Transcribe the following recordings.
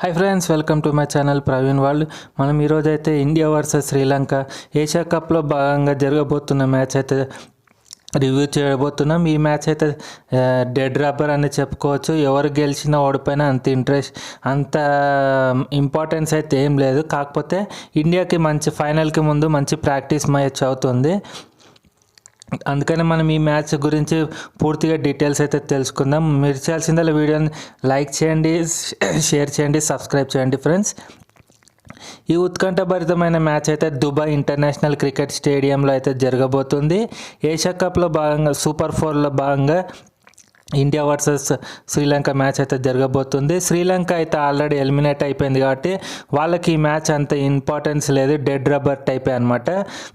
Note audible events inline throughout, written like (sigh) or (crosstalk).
Hi friends welcome to my channel Praveen world మనం ఈరోజు అయితే ఇండియా వర్సెస్ శ్రీలంక ఏషియా కప్లో భాగంగా జరగబోతున్న మ్యాచ్ అయితే రివ్యూ చేయబోతున్నాం. ఈ మ్యాచ్ అయితే డెడ్ రబ్బర్ అని చెప్పుకోవచ్చు. ఎవరు గెలిచినా ఓడిపోయినా అంత ఇంట్రెస్ట్ అంత ఇంపార్టెన్స్ అయితే ఏం లేదు. కాకపోతే ఇండియాకి మంచి ఫైనల్కి ముందు మంచి ప్రాక్టీస్ మ్యాచ్ అవుతుంది. అందుకని మనం ఈ మ్యాచ్ గురించి పూర్తిగా డీటెయిల్స్ అయితే తెలుసుకుందాం. మీరు చేయాల్సిందల్లా వీడియోని లైక్ చేయండి షేర్ చేయండి సబ్స్క్రైబ్ చేయండి ఫ్రెండ్స్. ఈ ఉత్కంఠభరితమైన మ్యాచ్ అయితే దుబాయ్ ఇంటర్నేషనల్ క్రికెట్ స్టేడియంలో అయితే జరగబోతుంది. ఏషియా కప్లో భాగంగా సూపర్ ఫోర్లో భాగంగా ఇండియా వర్సెస్ శ్రీలంక మ్యాచ్ అయితే జరగబోతుంది. శ్రీలంక అయితే ఆల్రెడీ ఎలిమినేట్ అయిపోయింది కాబట్టి వాళ్ళకి ఈ మ్యాచ్ అంత ఇంపార్టెన్స్ లేదు. డెడ్ రబ్బర్ టైపే అనమాట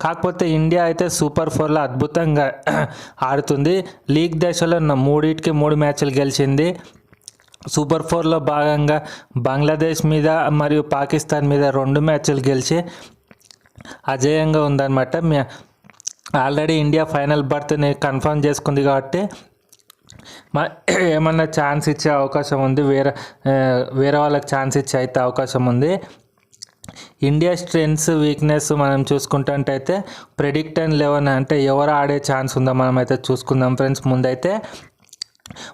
కాకపోతే ఇండియా అయితే సూపర్ ఫోర్లో అద్భుతంగా (clears throat) ఆడుతుంది. లీగ్ దశలో మూడింటికి మూడు మ్యాచ్లు గెలిచింది. సూపర్ ఫోర్లో భాగంగా బంగ్లాదేశ్ మీద మరియు పాకిస్తాన్ మీద రెండు మ్యాచ్లు గెలిచి అజేయంగా ఉందన్నమాట. మీ ఆల్రెడీ ఇండియా ఫైనల్ బర్త్ని కన్ఫర్మ్ చేసుకుంది కాబట్టి మా (clears throat) ఏమన్నా ఛాన్స్ ఇచ్చే అవకాశం ఉంది? వేరే వేరే వాళ్ళకి ఛాన్స్ ఇచ్చే అయితే అవకాశం ఉంది. ఇండియా స్ట్రెంగ్స్ వీక్నెస్ మనం చూసుకుంటుంటైతే ప్రెడిక్ట్ అండ్ లెవెన్ అంటే ఎవరు ఆడే ఛాన్స్ ఉందో మనం అయితే చూసుకుందాం. ఫ్రెండ్స్ ముందైతే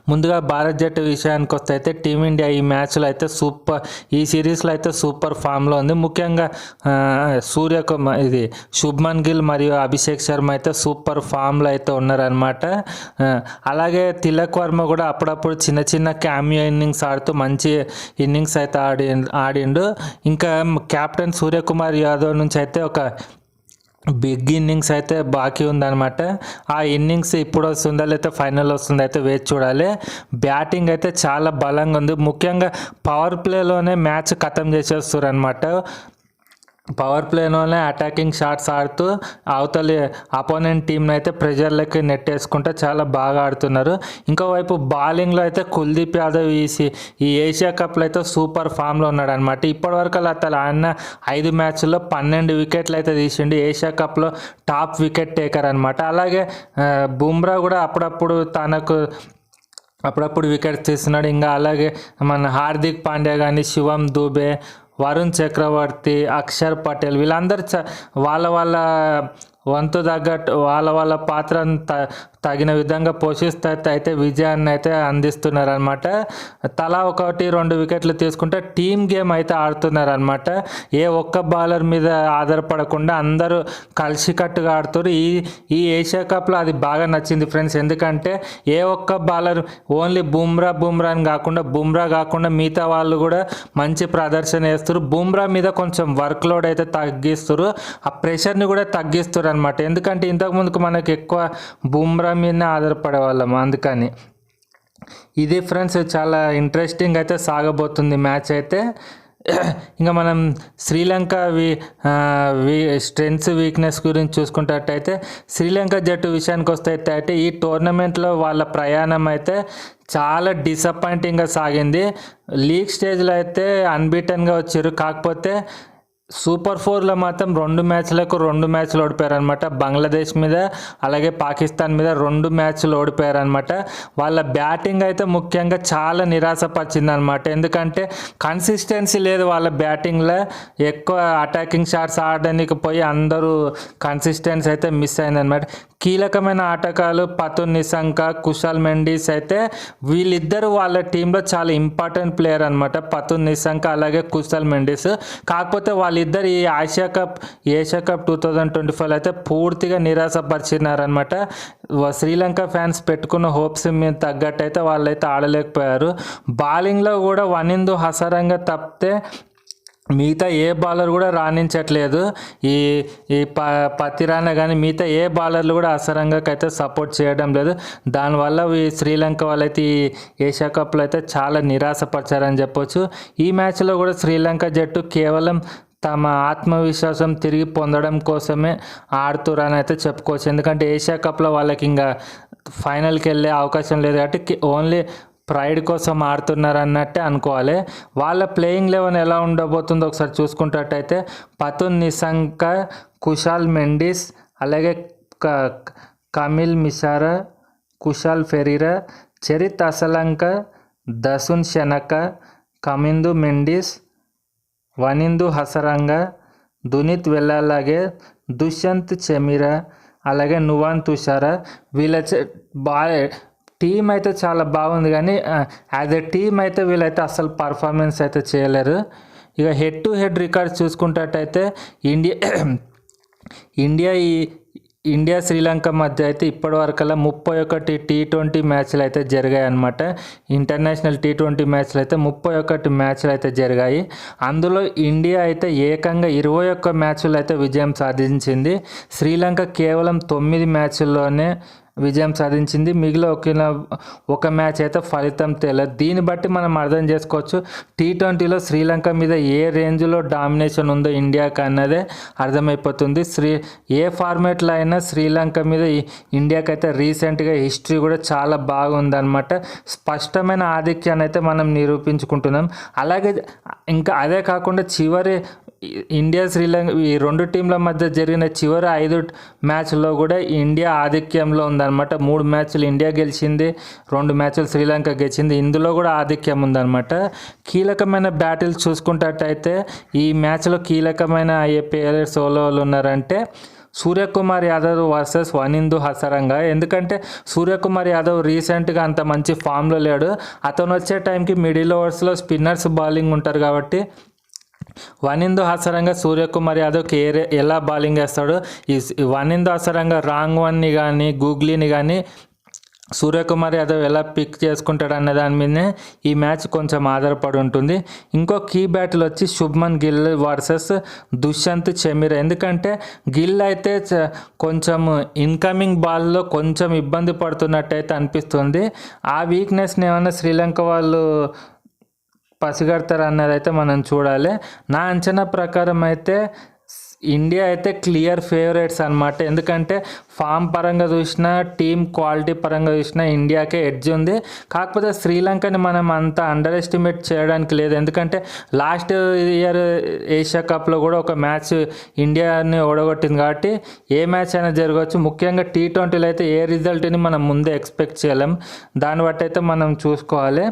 ముందుగా భారత్ జట్టు విషయానికి వస్తే అయితే టీమిండియా ఈ మ్యాచ్లో అయితే సూపర్ ఈ సిరీస్లో అయితే సూపర్ ఫామ్లో ఉంది. ముఖ్యంగా ఆ, సూర్యకుమార్ ఇది శుభ్మన్ గిల్ మరియు అభిషేక్ శర్మ అయితే సూపర్ ఫామ్లో అయితే ఉన్నారనమాట అలాగే తిలక్ వర్మ కూడా అప్పుడప్పుడు చిన్న చిన్న క్యామియో ఇన్నింగ్స్ ఆడుతూ మంచి ఇన్నింగ్స్ అయితే ఆడి ఆడిండు. ఇంకా కెప్టెన్ సూర్యకుమార్ యాదవ్ నుంచి అయితే ఒక బిగ్ ఇన్నింగ్స్ అయితే బాకీ ఉందన్నమాట. ఆ ఇన్నింగ్స్ ఇప్పుడు వస్తుందా లేకపోతే ఫైనల్ వస్తుందా అయితే వేచి చూడాలి. బ్యాటింగ్ అయితే చాలా బలంగా ఉంది. ముఖ్యంగా పవర్ ప్లేలోనే మ్యాచ్ ఖతం చేసేస్తారు అనమాట పవర్ ప్లేలోనే అటాకింగ్ షాట్స్ ఆడుతూ అవతలి అపోనెంట్ టీంని అయితే ప్రెజర్లకి నెట్టేసుకుంటే చాలా బాగా ఆడుతున్నారు. ఇంకోవైపు బౌలింగ్లో అయితే కుల్దీప్ యాదవ్ ఈ ఈ ఏషియా కప్లో అయితే సూపర్ ఫామ్లో ఉన్నాడు అనమాట ఇప్పటివరకు అలా అతను ఆడిన ఐదు మ్యాచ్ల్లో పన్నెండు వికెట్లు అయితే తీసిండు. ఏషియా కప్లో టాప్ వికెట్ టేకర్ అనమాట అలాగే బుమ్రా కూడా అప్పుడప్పుడు తనకు అప్పుడప్పుడు వికెట్స్ తీస్తున్నాడు. ఇంకా అలాగే మన హార్దిక్ పాండ్యా కానీ శివం దూబే వరుణ్ చక్రవర్తి అక్షర్ పటేల్ వీళ్ళందరూ చ వాళ్ళ వాళ్ళ వంతు తగ్గట్టు వాళ్ళ వాళ్ళ పాత్రను త తగిన విధంగా పోషిస్తే అయితే విజయాన్ని అయితే అందిస్తున్నారు అనమాట తలా ఒకటి రెండు వికెట్లు తీసుకుంటే టీమ్ గేమ్ అయితే ఆడుతున్నారు అనమాట ఏ ఒక్క బౌలర్ మీద ఆధారపడకుండా అందరూ కలిసికట్టుగా ఆడుతారు ఈ ఈ ఏషియా కప్లో అది బాగా నచ్చింది ఫ్రెండ్స్. ఎందుకంటే ఏ ఒక్క బౌలర్ ఓన్లీ బుమ్రా బుమ్రా అని కాకుండా బుమ్రా కాకుండా మిగతా వాళ్ళు కూడా మంచి ప్రదర్శన వేస్తారు బుమ్రా మీద కొంచెం వర్క్ లోడ్ అయితే తగ్గిస్తారు ఆ ప్రెషర్ని కూడా తగ్గిస్తారు అనమాట ఎందుకంటే ఇంతకుముందుకు మనకి ఎక్కువ బుమ్రా మీదనే ఆధారపడే వాళ్ళం అందుకని. ఇది ఫ్రెండ్స్ చాలా ఇంట్రెస్టింగ్ అయితే సాగబోతుంది మ్యాచ్ అయితే. ఇంకా మనం Sri Lanka v v v strengths weakness గురించి చూసుకున్నట్టయితే శ్రీలంక జట్టు విషయానికి వస్తే అయితే ఈ టోర్నమెంట్లో వాళ్ళ ప్రయాణం అయితే చాలా డిసప్పాయింటింగ్గా సాగింది. లీగ్ స్టేజ్లో అయితే అన్బీటన్గా వచ్చారు. కాకపోతే సూపర్ ఫోర్లో మాత్రం రెండు మ్యాచ్లకు రెండు మ్యాచ్లు ఓడిపోయారనమాట బంగ్లాదేశ్ మీద అలాగే పాకిస్తాన్ మీద రెండు మ్యాచ్లు ఓడిపోయారనమాట వాళ్ళ బ్యాటింగ్ అయితే ముఖ్యంగా చాలా నిరాశపరిచింది అనమాట ఎందుకంటే కన్సిస్టెన్సీ లేదు వాళ్ళ బ్యాటింగ్లో. ఎక్కువ అటాకింగ్ షాట్స్ ఆడడానికి పోయి అందరూ కన్సిస్టెన్సీ అయితే మిస్ అయిందనమాట కీలకమైన ఆటగాళ్ళు పతున్ నిశంక కుషాల్ మెండీస్ అయితే వీళ్ళిద్దరు వాళ్ళ టీంలో చాలా ఇంపార్టెంట్ ప్లేయర్ అనమాట పతున్ నిశంక అలాగే కుశాల్ మెండీస్. కాకపోతే వాళ్ళు వాళ్ళిద్దరు ఈ Asia cup Asia cup two thousand twenty five అయితే పూర్తిగా నిరాశపరిచినారనమాట శ్రీలంక ఫ్యాన్స్ పెట్టుకున్న హోప్స్ మీద తగ్గట్టు అయితే వాళ్ళైతే ఆడలేకపోయారు. బౌలింగ్లో కూడా వనిందు హసరంగా తప్పితే మిగతా ఏ బౌలర్ కూడా రాణించట్లేదు. ఈ ఈ ప పతిరాన కానీ మిగతా ఏ బౌలర్లు కూడా అసరంగా అయితే సపోర్ట్ చేయడం లేదు. దానివల్ల ఈ శ్రీలంక వాళ్ళైతే ఈ ఏషియా కప్లో అయితే చాలా నిరాశపరిచారని చెప్పొచ్చు. ఈ మ్యాచ్లో కూడా శ్రీలంక జట్టు కేవలం తమ ఆత్మవిశ్వాసం తిరిగి పొందడం కోసమే ఆడుతురని అయితే చెప్పుకోవచ్చు. ఎందుకంటే ఏషియా కప్లో వాళ్ళకి ఇంకా ఫైనల్కి వెళ్ళే అవకాశం లేదు కాబట్టి ఓన్లీ ప్రైడ్ కోసం ఆడుతున్నారు అన్నట్టే అనుకోవాలి. వాళ్ళ ప్లేయింగ్ లెవెన్ ఎలా ఉండబోతుందో ఒకసారి చూసుకుంటట్టయితే పతున్ నిశంక కుషాల్ మెండిస్ అలాగే క- కమిల్ మిషారా కుషాల్ ఫెరీరా చరిత్ అసలంక దసున్ శనక కమిందు మెండిస్ వనిందు హసరంగ దునిత్ వెళ్ళాలాగే దుష్యంత్ చెమిరా అలాగే నువాన్ తుషారా. వీళ్ళ బా టీం అయితే చాలా బాగుంది కానీ యాజ్ ఎ టీం అయితే వీళ్ళైతే అసలు పర్ఫార్మెన్స్ అయితే చేయలేరు. ఇక హెడ్ టు హెడ్ రికార్డ్స్ చూసుకున్నట్టయితే ఇండియా (clears throat) ఇండియా ఈ ఇండియా శ్రీలంక మధ్య అయితే ఇప్పటి వరకల్లా ముప్పై ఒకటి టీ ట్వంటీ మ్యాచ్లు అయితే జరిగాయి అనమాట ఇంటర్నేషనల్ టీ ట్వంటీ మ్యాచ్లు అయితే ముప్పై ఒకటి మ్యాచ్లు అయితే జరిగాయి. అందులో ఇండియా అయితే ఏకంగా ఇరవై ఒక్క మ్యాచ్లు అయితే విజయం సాధించింది. శ్రీలంక కేవలం తొమ్మిది మ్యాచ్ల్లోనే విజయం సాధించింది. మిగిలిన ఒక ఒక మ్యాచ్ అయితే ఫలితం తెలియదు దీన్ని బట్టి మనం అర్థం చేసుకోవచ్చు. టీ ట్వంటీలో శ్రీలంక మీద ఏ రేంజ్లో డామినేషన్ ఉందో ఇండియాకి అన్నదే అర్థమైపోతుంది. శ్రీ ఏ ఫార్మేట్లో అయినా శ్రీలంక మీద ఇండియాకి అయితే రీసెంట్గా హిస్టరీ కూడా చాలా బాగుందన్నమాట. స్పష్టమైన ఆధిక్యాన్ని అయితే మనం నిరూపించుకుంటున్నాం. అలాగే ఇంకా అదే కాకుండా చివరి ఇండియా శ్రీలంక ఈ రెండు టీంల మధ్య జరిగిన చివరి ఐదు మ్యాచ్లో కూడా ఇండియా ఆధిక్యంలో ఉందన్నమాట. మూడు మ్యాచ్లు ఇండియా గెలిచింది రెండు మ్యాచ్లు శ్రీలంక గెలిచింది. ఇందులో కూడా ఆధిక్యం ఉందన్నమాట. కీలకమైన బ్యాటిల్ చూసుకుంటట్టయితే ఈ మ్యాచ్లో కీలకమైన అయ్యే ప్లేయర్స్ ఎవరెవరు ఉన్నారంటే సూర్యకుమార్ యాదవ్ వర్సెస్ వనిందు హసరంగా. ఎందుకంటే సూర్యకుమార్ యాదవ్ రీసెంట్గా అంత మంచి ఫామ్లో లేడు. అతను వచ్చే టైంకి మిడిల్ ఓవర్స్లో స్పిన్నర్స్ బౌలింగ్ ఉంటారు కాబట్టి వనిందు అసరంగా సూర్యకుమార్ యాదవ్కి ఏ ఎలా బౌలింగ్ వేస్తాడో ఈ వనిందు హసరంగా రాంగ్ వన్ని కానీ గూగ్లీని కానీ సూర్యకుమార్ యాదవ్ ఎలా పిక్ చేసుకుంటాడు అనే దాని మీదనే ఈ మ్యాచ్ కొంచెం ఆధారపడి ఉంటుంది. ఇంకో కీ బ్యాటిల్ వచ్చి శుభ్మన్ గిల్ వర్సెస్ దుష్యంత్ చెమిరా. ఎందుకంటే గిల్ అయితే చ- కొంచెం ఇన్కమింగ్ బాల్లో కొంచెం ఇబ్బంది పడుతున్నట్టయితే అనిపిస్తుంది. ఆ వీక్నెస్ని ఏమైనా శ్రీలంక వాళ్ళు పసిగడతారు అన్నది అయితే మనం చూడాలి. నా అంచనా ప్రకారం అయితే ఇండియా అయితే క్లియర్ ఫేవరెట్స్ అనమాట ఎందుకంటే ఫామ్ పరంగా చూసినా టీమ్ క్వాలిటీ పరంగా చూసినా ఇండియాకే ఎడ్జ్ ఉంది. కాకపోతే శ్రీలంకని మనం అంత అండర్ ఎస్టిమేట్ చేయడానికి లేదు. ఎందుకంటే లాస్ట్ ఇయర్ ఏషియా కప్లో కూడా ఒక మ్యాచ్ ఇండియాని ఓడగొట్టింది కాబట్టి ఏ మ్యాచ్ అయినా జరగవచ్చు. ముఖ్యంగా టీ ట్వంటీలో అయితే ఏ రిజల్ట్ని మనం ముందే ఎక్స్పెక్ట్ చేయలేం. దాన్ని బట్టి అయితే మనం చూసుకోవాలి.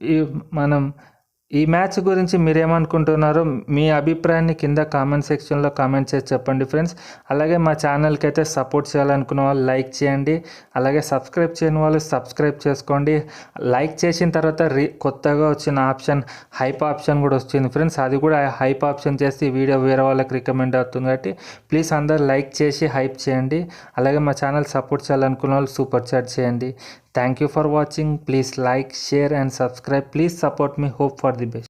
ఈ మనం ఈ మ్యాచ్ గురించి మీరేమనుకుంటున్నారో మీ అభిప్రాయాన్ని కింద కామెంట్ సెక్షన్లో కామెంట్ చేసి చెప్పండి ఫ్రెండ్స్. అలాగే మా ఛానల్కి అయితే సపోర్ట్ చేయాలనుకున్న వాళ్ళు లైక్ చేయండి. అలాగే సబ్స్క్రైబ్ చేయని వాళ్ళు సబ్స్క్రైబ్ చేసుకోండి. లైక్ చేసిన తర్వాత రీ కొత్తగా వచ్చిన ఆప్షన్ హైప్ ఆప్షన్ కూడా వచ్చింది ఫ్రెండ్స్. అది కూడా హైప్ ఆప్షన్ చేసి వీడియో వేరే వాళ్ళకి రికమెండ్ అవుతుంది కాబట్టి ప్లీజ్ అందరు లైక్ చేసి హైప్ చేయండి. అలాగే మా ఛానల్ సపోర్ట్ చేయాలనుకున్న వాళ్ళు సూపర్ చాట్ చేయండి. Thank you for watching. Please like, share and subscribe. Please support me. Hope for the best.